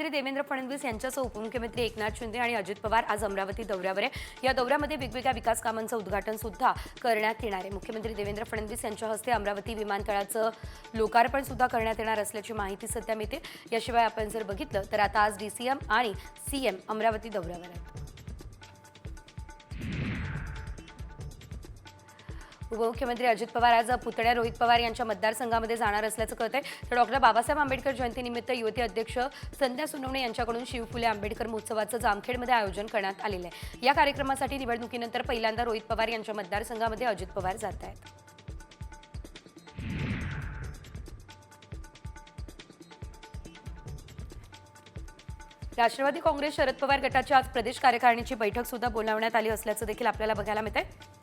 मुख्यमंत्री देवेंद्र फडणवीस यांच्यासह उपमुख्यमंत्री एकनाथ शिंदे आणि अजित पवार आज अमरावती दौऱ्यावर आहे. या दौऱ्यामध्ये वेगवेगळ्या विकास कामांचं उद्घाटन सुद्धा करण्यात येणार आहे. मुख्यमंत्री देवेंद्र फडणवीस यांच्या हस्ते अमरावती विमानतळाचं लोकार्पण सुद्धा करण्यात येणार असल्याची माहिती सध्या मिळते. याशिवाय आपण जर बघितलं तर आता आज डीसीएम आणि सीएम अमरावती दौऱ्यावर आहेत. उपमुख्यमंत्री अजित पवार आज पुतण्या रोहित पवार यांच्या मतदारसंघामध्ये जाणार असल्याचं कळत आहे. तर डॉक्टर बाबासाहेब आंबेडकर जयंतीनिमित्त युवती अध्यक्ष संध्या सोनवणे यांच्याकडून शिव फुले आंबेडकर महोत्सवाचं जामखेडमध्ये आयोजन करण्यात आलेलं आहे. या कार्यक्रमासाठी निवडणुकीनंतर पहिल्यांदा रोहित पवार यांच्या मतदारसंघामध्ये अजित पवार जात आहेत राष्ट्रवादी काँग्रेस शरद पवार गटाची आज प्रदेश कार्यकारिणीची बैठक सुद्धा बोलावण्यात आली असल्याचं देखील आपल्याला बघायला मिळत आहे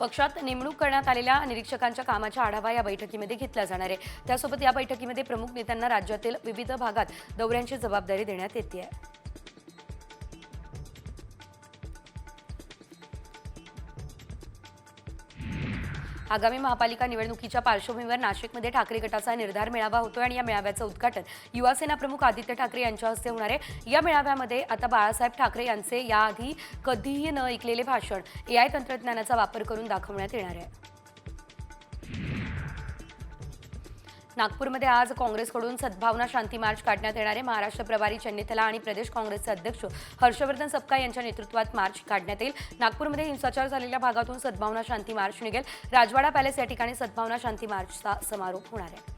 पक्षात नेमणूक करण्यात आलेल्या निरीक्षकांच्या कामाचा आढावा या बैठकीमध्ये घेतला जाणार आहे. त्यासोबत या बैठकीमध्ये प्रमुख नेत्यांना राज्यातील विविध भागात दौऱ्यांची जबाबदारी देण्यात येते आहे. आगामी महापालिका निवडणुकीच्या पार्श्वभूमीवर नाशिकमध्ये ठाकरे गटाचा निर्धार मेळावा होतोय आणि या मेळाव्याचं उद्घाटन युवासेना प्रमुख आदित्य ठाकरे यांच्या हस्ते होणार आहे. या मेळाव्यामध्ये आता बाळासाहेब ठाकरे यांचे याआधी कधीही न ऐकलेले भाषण एआय तंत्रज्ञानाचा वापर करून दाखवण्यात येणार आहे. नागपूरमध्ये आज काँग्रेसकडून सद्भावना शांती मार्च काढण्यात येणार आहे. महाराष्ट्र प्रभारी चन्नीथला आणि प्रदेश काँग्रेसचे अध्यक्ष हर्षवर्धन सपकाळ यांच्या नेतृत्वात मार्च काढण्यात येईल. नागपूरमध्ये हिंसाचार झालेल्या भागातून सद्भावना शांती मार्च निघेल. राजवाडा पॅलेस या ठिकाणी सद्भावना शांती मार्चचा समारोप होणार आहे.